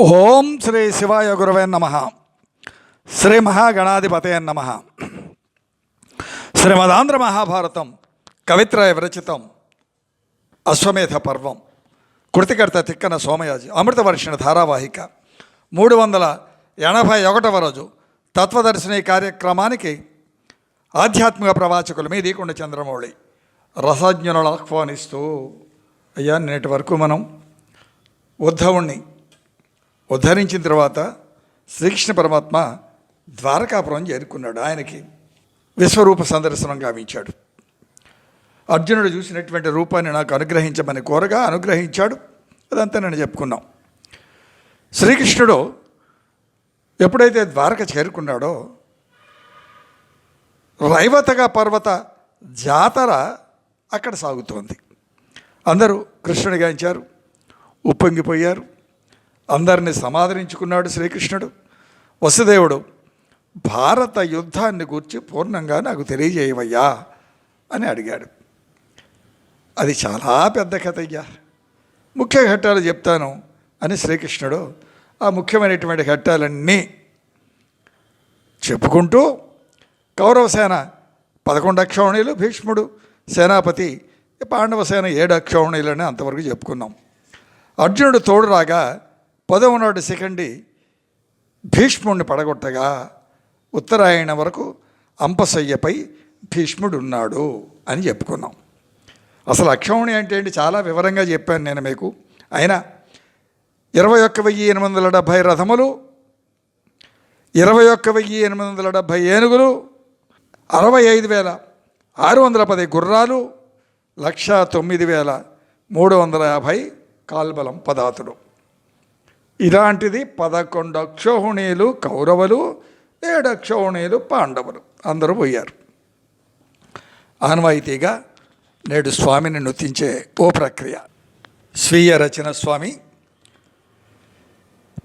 ఓం శ్రీ శివాయ గురవే నమ. శ్రీ మహాగణాధిపతే నమ. శ్రీమదాంధ్ర మహాభారతం కవిత్రయ విరచితం అశ్వమేధ పర్వం కృతికర్త తిక్కన సోమయాజి అమృతవర్షిణ ధారావాహిక మూడు వందల ఎనభై ఒకటవ రోజు తత్వదర్శిని కార్యక్రమానికి ఆధ్యాత్మిక ప్రవాచకులు మీ దీకుండ చంద్రమౌళి రసజ్ఞులను ఆహ్వానిస్తూ అయ్యా నేటి వరకు మనం ఉద్ధవుణ్ణి ఉద్ధరించిన తర్వాత శ్రీకృష్ణ పరమాత్మ ద్వారకాపురం చేరుకున్నాడు. ఆయనకి విశ్వరూప సందర్శనం గావించాడు. అర్జునుడు చూసినటువంటి రూపాన్ని నాకు అనుగ్రహించమని కోరగా అనుగ్రహించాడు. అదంతా నేను చెప్పుకున్నాం. శ్రీకృష్ణుడు ఎప్పుడైతే ద్వారక చేరుకున్నాడో రైవతగా పర్వత జాతర అక్కడ సాగుతోంది. అందరూ కృష్ణుడి గాంచారు ఉప్పొంగిపోయారు. అందరిని సమాదరించుకున్నాడు శ్రీకృష్ణుడు వసుదేవుడు. భారత యుద్ధాన్ని గూర్చి పూర్ణంగా నాకు తెలియజేయవయ్యా అని అడిగాడు. అది చాలా పెద్ద కథ అయ్యా ముఖ్య ఘట్టాలు చెప్తాను అని శ్రీకృష్ణుడు ఆ ముఖ్యమైనటువంటి ఘట్టాలన్నీ చెప్పుకుంటూ కౌరవ సేన పదకొండు అక్షౌణీలు భీష్ముడు సేనాపతి పాండవ సేన ఏడు అక్షౌణీలని అంతవరకు చెప్పుకున్నాం. అర్జునుడు తోడు రాగా పదవ నాడు సెకండి భీష్ముడిని పడగొట్టగా ఉత్తరాయణ వరకు అంపశయ్యపై భీష్ముడు ఉన్నాడు అని చెప్పుకున్నాం. అసలు అక్షౌణి అంటే ఏంటి? చాలా వివరంగా చెప్పాను నేను మీకు. అయినా ఇరవై ఒక్క వెయ్యి ఎనిమిది వందల డెబ్భై రథములు ఇరవై ఒక్క వెయ్యి ఎనిమిది వందల డెబ్భై ఏనుగులు అరవై ఐదు వేల ఆరు వందల పది గుర్రాలు లక్ష తొమ్మిది వేల మూడు వందల యాభై కాల్బలం పదాతులు. ఇలాంటిది పదకొండు అక్షోహిణీలు కౌరవులు ఏడు అక్షోహిణీలు పాండవులు. అందరూ పోయారు. ఆనవాయితీగా నేడు స్వామిని నృతించే ఓ ప్రక్రియ. స్వీయ రచన స్వామి.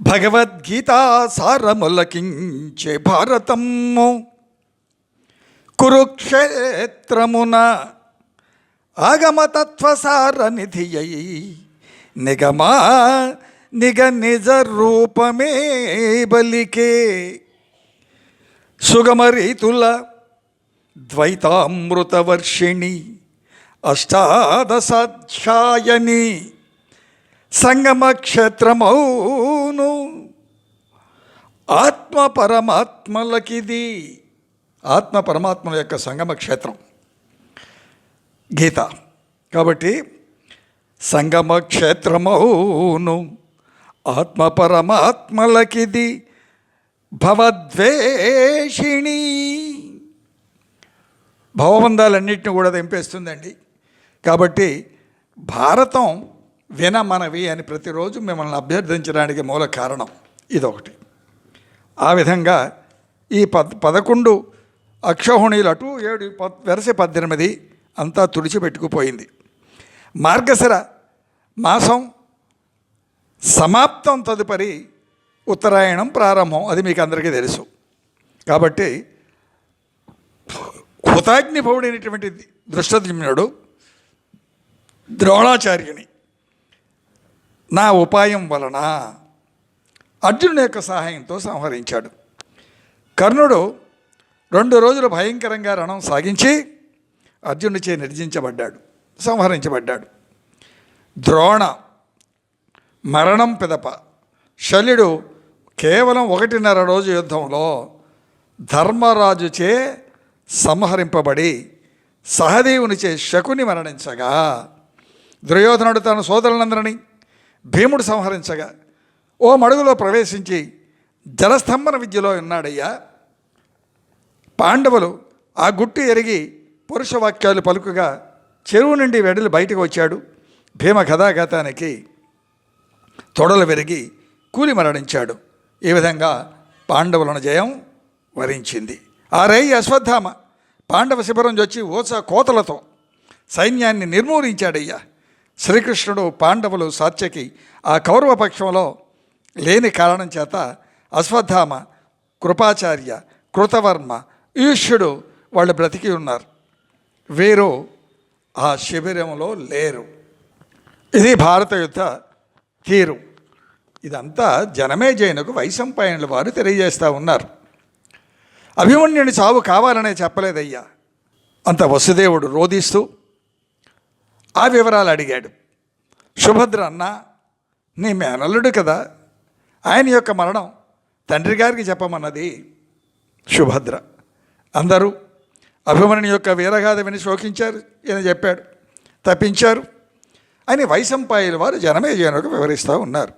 భగవద్గీత సారములకించే భారతము. కురుక్షేత్రమున ఆగమతత్వసార నిధి అయి నిగమా నిగ నిజ రూపమే బలికే. సుగమరీతుల ద్వైతామృతవర్షిణి అష్టాదశాధ్యాయని సంగమ క్షేత్రమౌను ఆత్మ పరమాత్మలకిది ఆత్మ పరమాత్మల యొక్క సంగమ క్షేత్రం గీత. కాబట్టి సంగమ క్షేత్రమౌను ఆత్మ పరమాత్మలకిది భవద్వేషిణి. భవబంధాలన్నింటినీ కూడా దింపేస్తుందండి కాబట్టి భారతం వినమనవి అని ప్రతిరోజు మిమ్మల్ని అభ్యర్థించడానికి మూల కారణం ఇదొకటి. ఆ విధంగా ఈ పద్ పదకొండు అక్షోహిణీలు అటు ఏడు పద్ వెరసి పద్దెనిమిది అంతా తుడిచిపెట్టుకుపోయింది. మార్గశిర మాసం సమాప్తం తదుపరి ఉత్తరాయణం ప్రారంభం అది మీకు అందరికీ తెలుసు. కాబట్టి హుతాగ్నిభవుడైనటువంటి దృష్టద్యుమ్నుడు ద్రోణాచార్యుని నా ఉపాయం వలన అర్జునుడి యొక్క సహాయంతో సంహరించాడు. కర్ణుడు రెండు రోజులు భయంకరంగా రణం సాగించి అర్జునుడిచే నిర్జించబడ్డాడు సంహరించబడ్డాడు. ద్రోణ మరణం పిదప. శల్యుడు కేవలం ఒకటిన్నర రోజు యుద్ధంలో ధర్మరాజుచే సంహరింపబడి సహదేవునిచే శకుని మరణించగా దుర్యోధనుడు తన సోదరులందరినీ భీముడు సంహరించగా ఓ మడుగులో ప్రవేశించి జలస్తంభన విద్యలో ఉన్నాడయ్యా. పాండవులు ఆ గుట్టు ఎరిగి పురుషవాక్యాలు పలుకుగా చెరువు నుండి వెడలి బయటకు వచ్చాడు భీమ కథాగతానికి తొడలు విరిగి కూలి మరణించాడు. ఈ విధంగా పాండవులను జయం వరించింది. ఆ రేయి అశ్వత్థామ పాండవ శిబిరం వచ్చి ఓస కోతలతో సైన్యాన్ని నిర్మూలించాడయ్యా. శ్రీకృష్ణుడు పాండవులు సాత్యకి ఆ కౌరవ పక్షంలో లేని కారణం చేత అశ్వత్థామ కృపాచార్య కృతవర్మ ఈష్యుడు వాళ్ళు బ్రతికి ఉన్నారు. వీరు ఆ శిబిరంలో లేరు. ఇది భారత యుద్ధ తీరు ఇదంతా జనమే జైనకు వైశంపాయనుల వారు తెలియజేస్తూ ఉన్నారు. అభిమన్యుని చావు కావాలనే చెప్పలేదయ్యా. అంత వసుదేవుడు రోధిస్తూ ఆ వివరాలు అడిగాడు. సుభద్ర అన్న నీ మేనల్లుడు కదా. ఆయన యొక్క మరణం తండ్రి గారికి చెప్పమన్నది సుభద్ర. అందరూ అభిమన్యుని యొక్క వీరగాథ విని శోకించారు ఈయన చెప్పాడు. తప్పించారు. అని వైశంపాయల వారు జనమేజయునకు వివరిస్తూ ఉన్నారు.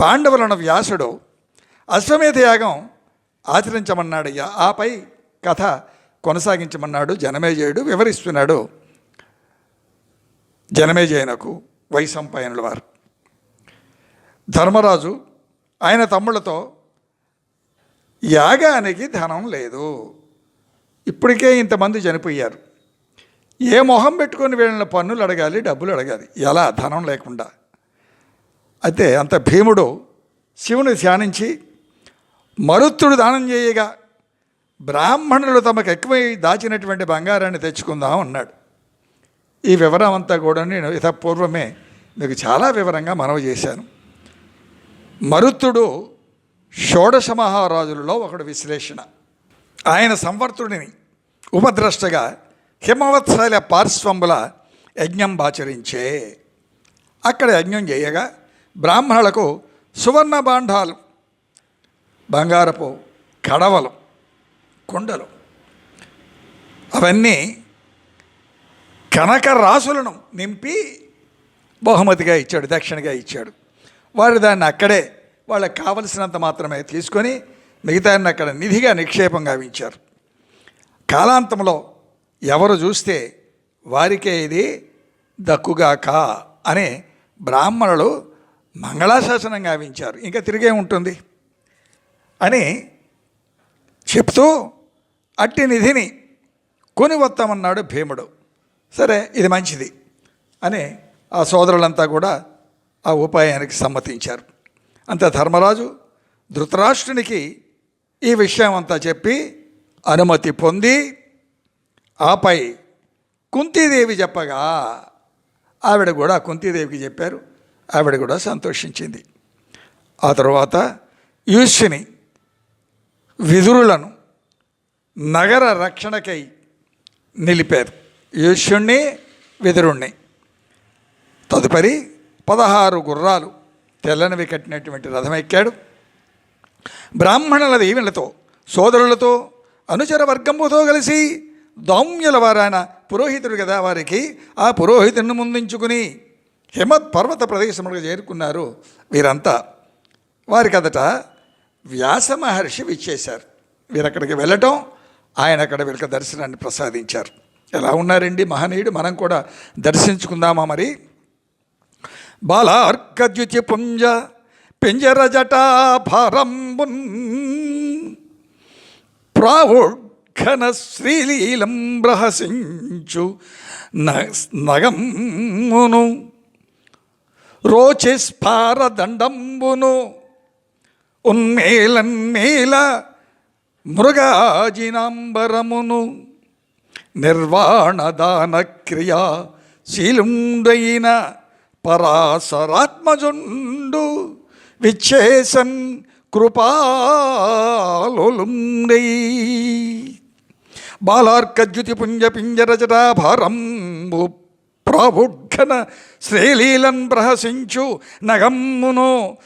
పాండవులను వ్యాసుడు అశ్వమేధ యాగం ఆచరించమన్నాడయ్యా. ఆపై కథ కొనసాగించమన్నాడు జనమేజయుడు వివరిస్తున్నాడు. జనమేజయనకు వైశంపాయనుల వారు. ధర్మరాజు ఆయన తమ్ముళ్ళతో యాగానికి ధనం లేదు. ఇప్పటికే ఇంతమంది చనిపోయారు. ఏ మొహం పెట్టుకొని వీళ్ళని పన్నులు అడగాలి డబ్బులు అడగాలి? ఎలా? ధనం లేకుండా. అయితే అంత భీముడు శివుని ధ్యానించి మరుత్తుడు దానం చేయగా బ్రాహ్మణులు తమకు ఎక్కువై దాచినటువంటి బంగారాన్ని తెచ్చుకుందాం అన్నాడు. ఈ వివరం అంతా కూడా నేను ఇతపూర్వమే మీకు చాలా వివరంగా మనవి చేశాను. మరుత్తుడు షోడశ మహారాజులలో ఒకడు విశ్లేషణ. ఆయన సంవర్తుడిని ఉపద్రష్టగా హిమవత్సల పార్శ్వంబుల యజ్ఞం ఆచరించే. అక్కడ యజ్ఞం చేయగా బ్రాహ్మణులకు సువర్ణ బాండాలు బంగారపు కడవలు కుండలు. అవన్నీ కనక రాసులను నింపి బహుమతిగా ఇచ్చాడు దక్షిణగా ఇచ్చాడు. వారు దాన్ని అక్కడే వాళ్ళకి కావలసినంత మాత్రమే తీసుకొని మిగతాన్ని అక్కడ నిధిగా నిక్షేపం గావించారు. కాలాంతంలో ఎవరు చూస్తే వారికే ఇది దక్కుగాక అని బ్రాహ్మణులు మంగళాశాసనం గావించారు. ఇంకా తిరిగే ఉంటుంది అని చెప్తూ అట్టి నిధిని కొని వస్తామన్నాడు భీముడు. సరే ఇది మంచిది అని ఆ సోదరులంతా కూడా ఆ ఉపాయానికి సమ్మతించారు. అంత ధర్మరాజు ధృతరాష్ట్రునికి ఈ విషయం అంతా చెప్పి అనుమతి పొంది ఆపై కుంతీదేవి చెప్పగా ఆవిడ కూడా కుంతీదేవికి చెప్పారు. ఆవిడ కూడా సంతోషించింది. ఆ తర్వాత యూష్యుని విదురులను నగర రక్షణకై నిలిపారు. యూష్యుణ్ణి విదురుణ్ణి. తదుపరి పదహారు గుర్రాలు తెల్లనివి కట్టినటువంటి రథం ఎక్కాడు బ్రాహ్మణుల దీవెనలతో సోదరులతో అనుచర వర్గంతో కలిసి దామ్యుల వారాయన పురోహితుడు కదా వారికి. ఆ పురోహితుడిని ముందుంచుకుని హిమత్ పర్వత ప్రదేశములకు చేరుకున్నారు వీరంతా. వారికి అదట వ్యాస మహర్షి విచ్చేశారు. వీరక్కడికి వెళ్ళటం ఆయన అక్కడ వీళ్ళకి దర్శనాన్ని ప్రసాదించారు. ఎలా ఉన్నారండి మహనీయుడు? మనం కూడా దర్శించుకుందామా మరి? బాలార్కద్యుతి పుంజ పింజరజటాభరంబున్ ప్రావుడ్ ఘన శ్రీలీలం ప్రహసించు నగమ్మును రోచిస్ఫారదండంబును ఉన్మేలన్మేల మృగాజినాంబరమును. నిర్వాణదాన క్రియా శీలుండైన పరాశరాత్మజుండు. విచ్చేసన్ కృపాలుండై బాలార్కద్యుతి పుంజ పింజరజటాభారంబు ప్రాబుడ్ఘన శ్రీలీలం ప్రహసించు నగమ్మును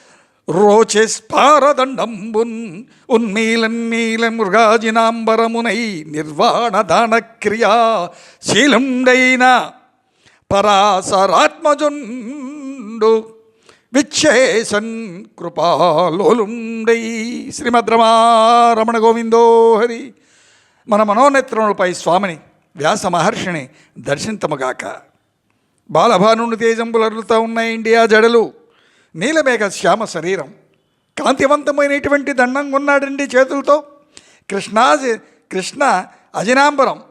రోచెస్పారదండంబున్ ఉన్మీలన్మీల మృగాజినాంబరమునై నిర్వాణ దానక్రియా శీలుండైన పరాశరాత్మజుండు విచ్చేసన్ కృపాలోలుండై. శ్రీమద్రమారమణ గోవిందో హరి. మన మనోనేత్రములపై స్వామిని వ్యాస మహర్షిని దర్శింతముగాక. బాలభానుని తేజంబులరులుతూ ఉన్న ఇండియా జడలు నీలమేఘ శ్యామ శరీరం కాంతివంతమైనటువంటి దండం ఉన్నాడండి చేతులతో. కృష్ణాజి కృష్ణ అజినాంబరం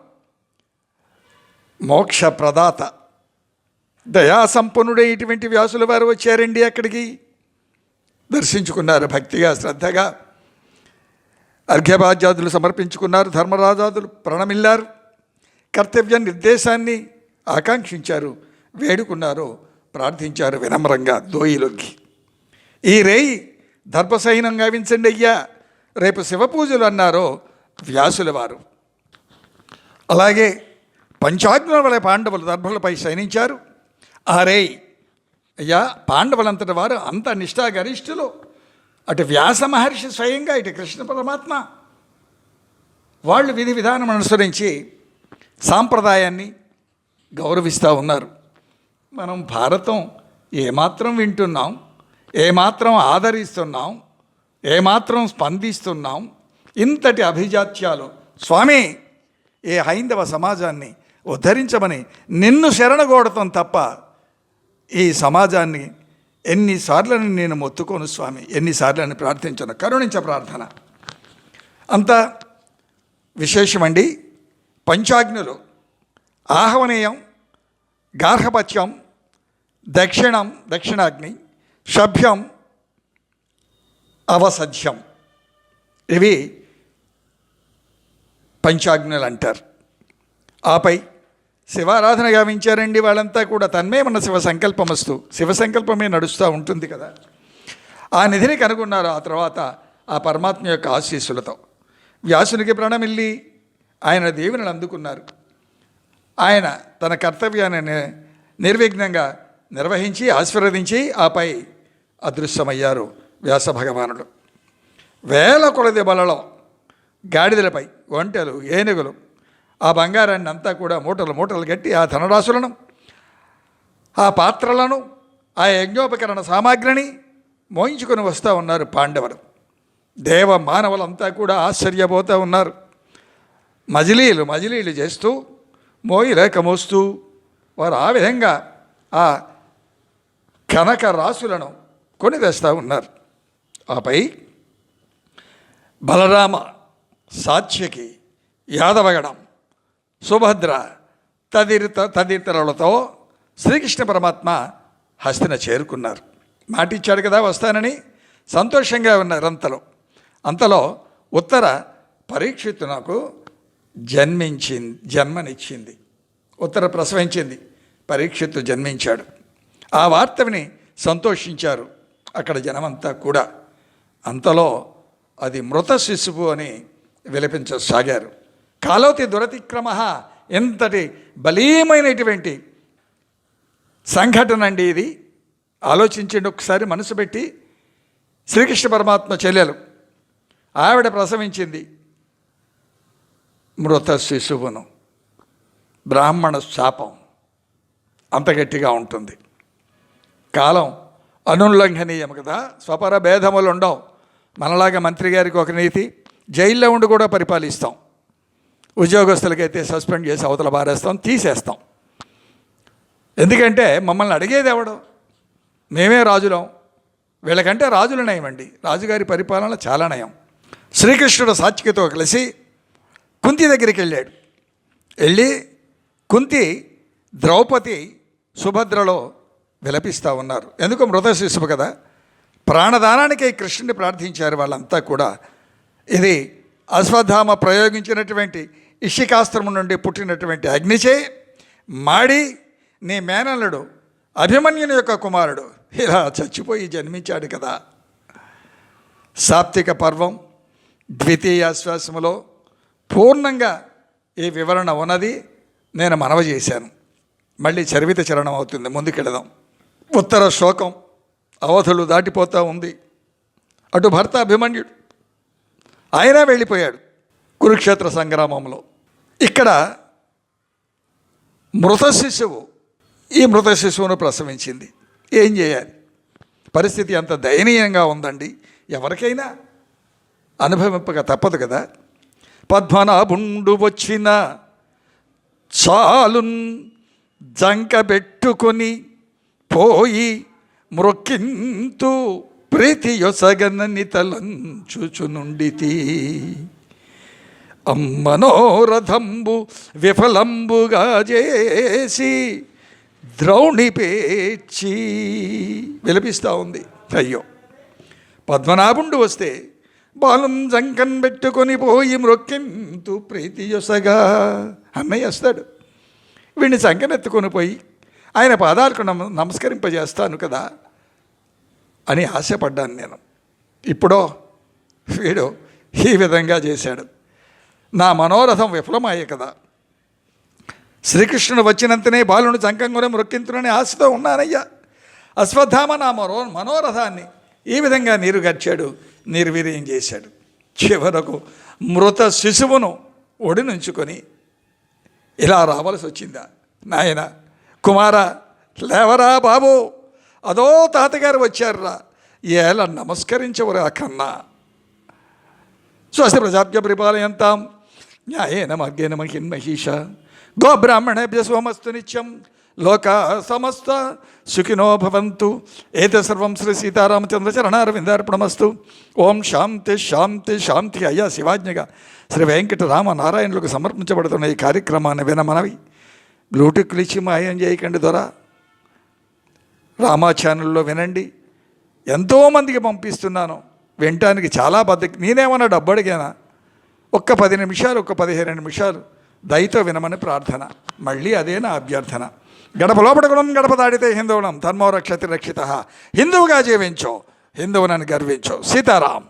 మోక్ష ప్రదాత దయాసంపన్నుడైనటువంటి వ్యాసుల వారు వచ్చారండి అక్కడికి. దర్శించుకున్నారు భక్తిగా శ్రద్ధగా. అర్ఘ్యభాజ్యాదులు సమర్పించుకున్నారు ధర్మరాజాదులు ప్రణమిల్లారు కర్తవ్య నిర్దేశాన్ని ఆకాంక్షించారు వేడుకున్నారు ప్రార్థించారు వినమ్రంగా దోయిలొగ్గి ఈ రేయి దర్భసహీనం గావించండి అయ్యా రేపు శివపూజలు అన్నారో వ్యాసుల వారు అలాగే పంచాగ్నుల పాండవులు దర్భలపై శయనించారు. ఆ రేయి అయ్యా పాండవులంతటి వారు అంత నిష్ఠాగరిష్ఠులు. అటు వ్యాస మహర్షి స్వయంగా ఇటు కృష్ణ పరమాత్మ. వాళ్ళు విధి విధానం అనుసరించి సాంప్రదాయాన్ని గౌరవిస్తూ ఉన్నారు. మనం భారతం ఏమాత్రం వింటున్నాం ఏమాత్రం ఆదరిస్తున్నాం ఏమాత్రం స్పందిస్తున్నాం ఇంతటి అభిజాత్యాలు. స్వామి ఏ హైందవ సమాజాన్ని ఉద్ధరించమని నిన్ను శరణగోడటం తప్ప ఈ సమాజాన్ని ఎన్నిసార్లని నేను మొత్తుకోను స్వామి. ఎన్నిసార్లని ప్రార్థించను. కరుణించ ప్రార్థన. అంత విశేషమండి. పంచాగ్నులు ఆహ్వనీయం గార్హపత్యం దక్షిణం దక్షిణాగ్ని సభ్యం అవసధ్యం. ఇవి పంచాగ్నులు అంటారు ఆపై శివారాధన గావించారండి వాళ్ళంతా కూడా. తన్మే మన శివ సంకల్పమస్తు. శివ సంకల్పమే నడుస్తూ ఉంటుంది కదా. ఆ నిధిని కనుగొన్నారు. ఆ తర్వాత ఆ పరమాత్మ యొక్క ఆశీస్సులతో. వ్యాసునికి ప్రాణమిల్లి. ఆయన దేవుని అందుకున్నారు. ఆయన తన కర్తవ్యాన్ని నిర్విఘ్నంగా నిర్వహించి ఆశీర్వదించి ఆపై అదృశ్యమయ్యారు వ్యాస భగవానుడు. వేల కొలది బలలో గాడిదలపై ఒంటెలు ఏనుగులు ఆ బంగారాన్ని అంతా కూడా మూటలు మూటలు కట్టి ఆ ధనరాశులను ఆ పాత్రలను ఆ యజ్ఞోపకరణ సామాగ్రిని మోయించుకొని వస్తూ ఉన్నారు పాండవులు. దేవ మానవులంతా కూడా ఆశ్చర్యపోతూ ఉన్నారు. మజిలీలు మజిలీలు చేస్తూ మోయిలేక మోస్తూ వారు ఆ విధంగా ఆ కనక రాసులను కొని తెస్తూ ఉన్నారు. ఆపై బలరామ సాత్యకి యాదవగడం సుభద్ర తదిత తదితరులతో శ్రీకృష్ణ పరమాత్మ హస్తిన చేరుకున్నారు. మాటిచ్చాడు కదా వస్తానని సంతోషంగా ఉన్నారు అంతలో. అంతలో ఉత్తర పరీక్షిత్తు నాకు జన్మించింది జన్మనిచ్చింది. ఉత్తర ప్రసవించింది. పరీక్షిత్తు జన్మించాడు. ఆ వార్త విని సంతోషించారు అక్కడ జనమంతా కూడా. అంతలో అది మృత శిశువు అని విలపించసాగారు. కాలోతి దురతిక్రమ ఎంతటి బలీయమైనటువంటి సంఘటన అండి ఇది. ఆలోచించండి ఒకసారి మనసు పెట్టి శ్రీకృష్ణ పరమాత్మ చెల్లెలు. ఆవిడ ప్రసవించింది. మృత శిశువును. బ్రాహ్మణ శాపం. అంత గట్టిగా ఉంటుంది. కాలం అనుల్లంఘనీయం కదా. స్వపర భేదములు ఉండవు మనలాగా మంత్రి గారికి ఒక నీతి జైల్లో ఉండి కూడా పరిపాలిస్తాం. ఉద్యోగస్తులకైతే సస్పెండ్ చేసి అవతల బారేస్తాం తీసేస్తాం. ఎందుకంటే మమ్మల్ని అడిగేది ఎవడు? మేమే రాజులం. వీళ్ళకంటే రాజులు నయమండి రాజుగారి పరిపాలన చాలా నయం. శ్రీకృష్ణుడు సాత్వికతో కలిసి కుంతి దగ్గరికి వెళ్ళాడు. వెళ్ళి కుంతి ద్రౌపది సుభద్రలో విలపిస్తూ ఉన్నారు. ఎందుకు మృత శిశువు కదా? ప్రాణదానానికి కృష్ణుని ప్రార్థించారు వాళ్ళంతా కూడా. ఇది అశ్వత్థామ ప్రయోగించినటువంటి ఇషికాస్త్రము నుండి పుట్టినటువంటి అగ్నిచే మాడి నీ మేనల్లుడు అభిమన్యుని యొక్క కుమారుడు. ఇలా చచ్చిపోయి జన్మించాడు కదా. సాప్తిక పర్వం ద్వితీయ శ్వాసములో పూర్ణంగా ఈ వివరణ ఉన్నది. నేను మనవ చేశాను. మళ్ళీ చరివిత చరణం అవుతుంది. ముందుకెళదాం. ఉత్తర శోకం అవధులు దాటిపోతూ ఉంది. అటు భర్త అభిమన్యుడు. ఆయన వెళ్ళిపోయాడు. కురుక్షేత్ర సంగ్రామంలో. ఇక్కడ మృత శిశువు ఈ మృత శిశువును ప్రసవించింది. ఏం చేయాలి? పరిస్థితి అంత దయనీయంగా ఉందండి. ఎవరికైనా అనుభవింపక తప్పదు కదా. పద్మనాభుండు వచ్చిన చాలున్ జంక పెట్టుకొని పోయి మృక్కింతు ప్రీతి యొసగనని తలంచుచునుండితి. మనోరథంబు విఫలంబుగా చేసి ద్రౌణి పేర్చి విలపిస్తూ ఉంది అయ్యో పద్మనాభుండు వస్తే బాలం జంకన్ పెట్టుకొని పోయి మ్రొక్కింతు ప్రీతి యొసగా అన్నయ్య వస్తాడు వీడిని సంకనెత్తుకొని పోయి ఆయన పాదాలకు నమ నమస్కరింపజేస్తాను కదా అని ఆశపడ్డాను నేను. ఇప్పుడో వీడు ఈ విధంగా చేశాడు. నా మనోరథం విఫలమయ్యే కదా. శ్రీకృష్ణుడు వచ్చినంతనే బాలుని చంకంగునే మృక్కింతునని ఆశతో ఉన్నానయ్యా. అశ్వత్థామ నా మరో మనోరథాన్ని ఈ విధంగా నీరు గచ్చాడు నిర్వీర్యం చేశాడు. చివరకు మృత శిశువును ఒడినుంచుకొని ఇలా రావాల్సి వచ్చిందా? నాయన కుమార లేవరా బాబు. అదో తాతగారు వచ్చారురా. ఏలా నమస్కరించవరా కన్నా. స్వస్తి ప్రజాభ్య పరిపాలయంతాం. న్యాయేన మార్గేణ గో గోబ్రాహ్మణేభ్య స్వమస్తు నిత్యం. లోక సమస్త. సుఖినో భవంతు. ఏత సర్వం శ్రీ సీతారామచంద్ర చరణారవిందార్పణమస్తు. ఓం శాంతి శాంతి శాంతి అయ్యా శివాజ్ఞగా. శ్రీ వెంకటరామ నారాయణులకు సమర్పించబడుతున్న ఈ కార్యక్రమాన్ని వినమనవి. బ్లూటూత్లు ఇచ్చి మాయం చేయకండి దొర. రామా ఛానల్లో వినండి. ఎంతోమందికి పంపిస్తున్నాను. వినటానికి చాలా బద్ద నేనేమన్నా డబ్బు అడిగానా? ఒక్క పది నిమిషాలు ఒక్క పదిహేను నిమిషాలు దయతో వినమని ప్రార్థన. మళ్ళీ అదే నా అభ్యర్థన. గడప లోపల గుణం గడప దాడితే హిందువులం. ధర్మో రక్షతి రక్షిత. హిందువుగా జీవించో. హిందువునని గర్వించో. సీతారాం.